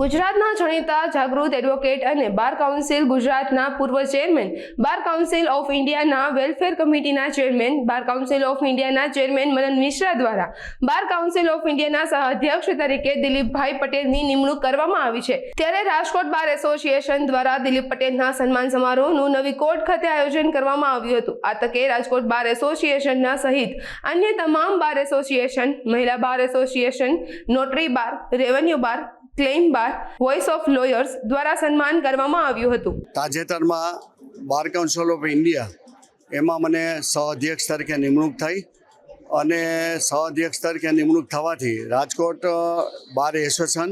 ગુજરાતના જાણીતા જાગૃત એડવોકેટ અને બાર કાઉન્સિલ ગુજરાતના પૂર્વ ચેરમેન બાર કાઉન્સિલ ઓફ ઇન્ડિયાના વેલફેર કમિટીના ચેરમેન બાર કાઉન્સિલ ઓફ ઇન્ડિયાના ચેરમેન મનન મિશ્રા દ્વારા બાર કાઉન્સિલ ઓફ ઇન્ડિયાના સહઅધ્યક્ષ તરીકે દિલીપભાઈ પટેલની નિમણૂક કરવામાં આવી છે. ત્યારે રાજકોટ બાર એસોસિએશન દ્વારા દિલીપ પટેલના સન્માન સમારોહનું નવી કોર્ટ ખાતે આયોજન કરવામાં આવ્યું હતું. આ તકે રાજકોટ બાર એસોસિએશનના સહિત અન્ય તમામ બાર એસોસિએશન મહિલા bar association notary bar revenue bar claim bar voice of lawyers દ્વારા સન્માન કરવામાં આવ્યું હતું. તાજેતરમાં બાર કાઉન્સિલ ઓફ ઇન્ડિયા એમાં મને સહઅધ્યક્ષ તરીકે નિમણૂક થઈ અને સહઅધ્યક્ષ તરીકે નિમણૂક થવાથી રાજકોટ બાર એસોસિએશન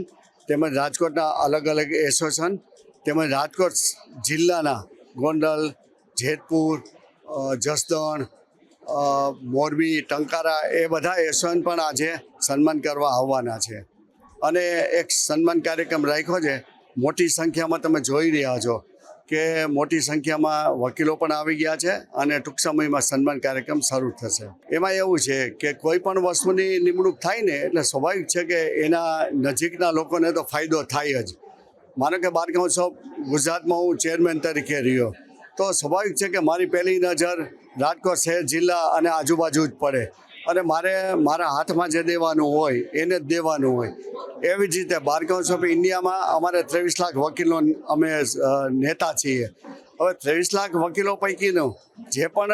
તેમજ રાજકોટના અલગ અલગ એસોસિએશન તેમજ રાજકોટ જિલ્લાના ગોંડલ, જેતપુર જસદણ મોરબી, ટંકારા એ બધા એસોસિએશન પણ આજે સન્માન કરવા આવવાના છે. અને એક સન્માન કાર્યક્રમ રાખ્યો છે. મોટી સંખ્યામાં તમે જોઈ રહ્યા છો કે મોટી સંખ્યામાં વકીલો પણ આવી ગયા છે અને ટૂંક સમયમાં સન્માન કાર્યક્રમ શરૂ થશે. એમાં એવું છે કે કોઈ પણ વસ્તુની નિમણૂક થાય ને એટલે સ્વાભાવિક છે કે એના નજીકના લોકોને તો ફાયદો થાય જ. માનો કે બાર કાઉન્સિલ ગુજરાતમાં હું ચેરમેન તરીકે રહ્યો, તો સ્વાભાવિક છે કે મારી પહેલી નજર રાજકોટ શહેર જિલ્લા અને આજુબાજુ જ પડે. અને મારે, મારા હાથમાં જે દેવાનું હોય, એને જ દેવાનું હોય. એવી જ રીતે બાર કાઉન્સિલ ઓફ ઇન્ડિયામાં અમારે ત્રેવીસ લાખ વકીલો અમે નેતા છીએ. હવે ત્રેવીસ લાખ વકીલો પૈકીનું જે પણ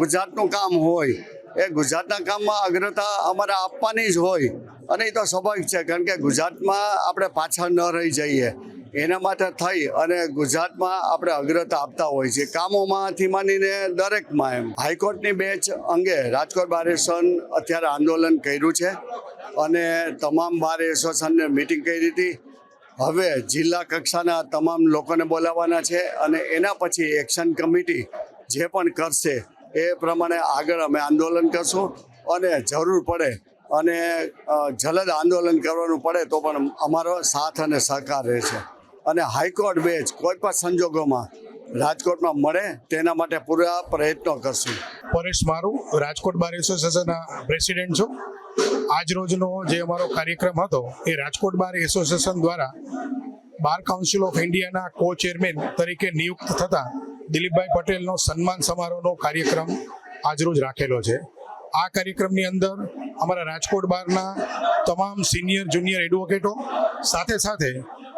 ગુજરાતનું કામ હોય, એ ગુજરાતના કામમાં અગ્રતા અમારે આપવાની જ હોય. અને એ તો સ્વાભાવિક છે, કારણ કે ગુજરાતમાં આપણે પાછળ ન રહી જઈએ. એના માટે થઈ અને ગુજરાતમાં આપણે અગ્રતા આપતા હોય છે. કામોમાંથી માંડીને દરેકમાં એમ. હાઈકોર્ટની બેચ અંગે રાજકોટ બાર એસોસિએશન અત્યારે આંદોલન કર્યું છે અને તમામ બાર એસોસિએશનને મિટિંગ કરી હતી. હવે જિલ્લા કક્ષાના તમામ લોકોને બોલાવવાના છે અને એના પછી એક્શન કમિટી જે પણ કરશે એ પ્રમાણે આગળ અમે આંદોલન કરશું અને જરૂર પડે અને જલદ આંદોલન કરવાનું પડે તો પણ અમારો સાથ અને સહકાર રહેશે. અને હાઈકોર્ટ બેચ કોઈ પણ સંજોગોમાં રાજકોટમાં મળે તેના માટે પૂરા પ્રયત્નો કરશું. પરેશ મારું, રાજકોટ બાર એસોસિએશનના પ્રેસિડેન્ટ છું. આજ રોજનો જે અમારો કાર્યક્રમ હતો, એ રાજકોટ બાર એસોસિએશન દ્વારા બાર કાઉન્સિલ ઓફ ઇન્ડિયાના કો ચેરમેન તરીકે નિયુક્ત થતા દિલીપભાઈ પટેલનો સન્માન સમારોહનો કાર્યક્રમ આજરોજ રાખેલો છે. આ કાર્યક્રમની અંદર અમારા રાજકોટ બારના તમામ સિનિયર જુનિયર એડવોકેટો સાથે સાથે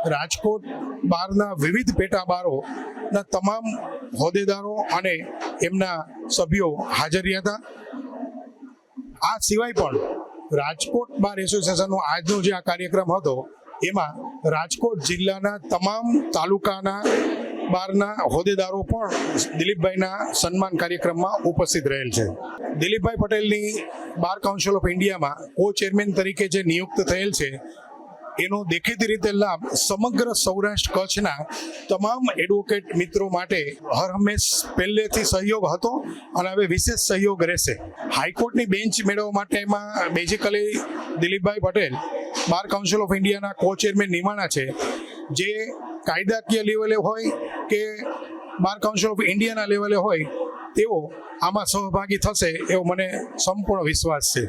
રાજકોટ બારના વિવિધ પેટા બારોના તમામ હોદ્દેદારો અને એમના સભ્યો હાજર રહ્યા હતા. આ સિવાય પણ રાજકોટ બાર એસોસિએશનનો આજનો જે આ કાર્યક્રમ હતો, એમાં રાજકોટ જિલ્લાના તમામ તાલુકાના બારના હોદ્દેદારો પણ દિલીપભાઈના સન્માન કાર્યક્રમમાં ઉપસ્થિત રહેલ છે. દિલીપભાઈ પટેલની બાર કાઉન્સિલ ઓફ ઇન્ડિયામાં કો ચેરમેન તરીકે જે નિયુક્ત થયેલ છે એનો દેખીતી રીતે લાભ સમગ્ર સૌરાષ્ટ્ર કચ્છના તમામ એડવોકેટ મિત્રો માટે હર હંમેશ પહેલેથી સહયોગ હતો અને હવે વિશેષ સહયોગ રહેશે. હાઈકોર્ટની બેન્ચ મેળવવા માટે એમાં basically Dilipbhai Patel, bar council of ઇન્ડિયાના કો ચેરમેન નિમાણા છે. જે કાયદાકીય લેવલે હોય કે બાર કાઉન્સિલ ઓફ ઇન્ડિયાના લેવલે હોય, તેઓ આમાં સહભાગી થશે એવો મને સંપૂર્ણ વિશ્વાસ છે.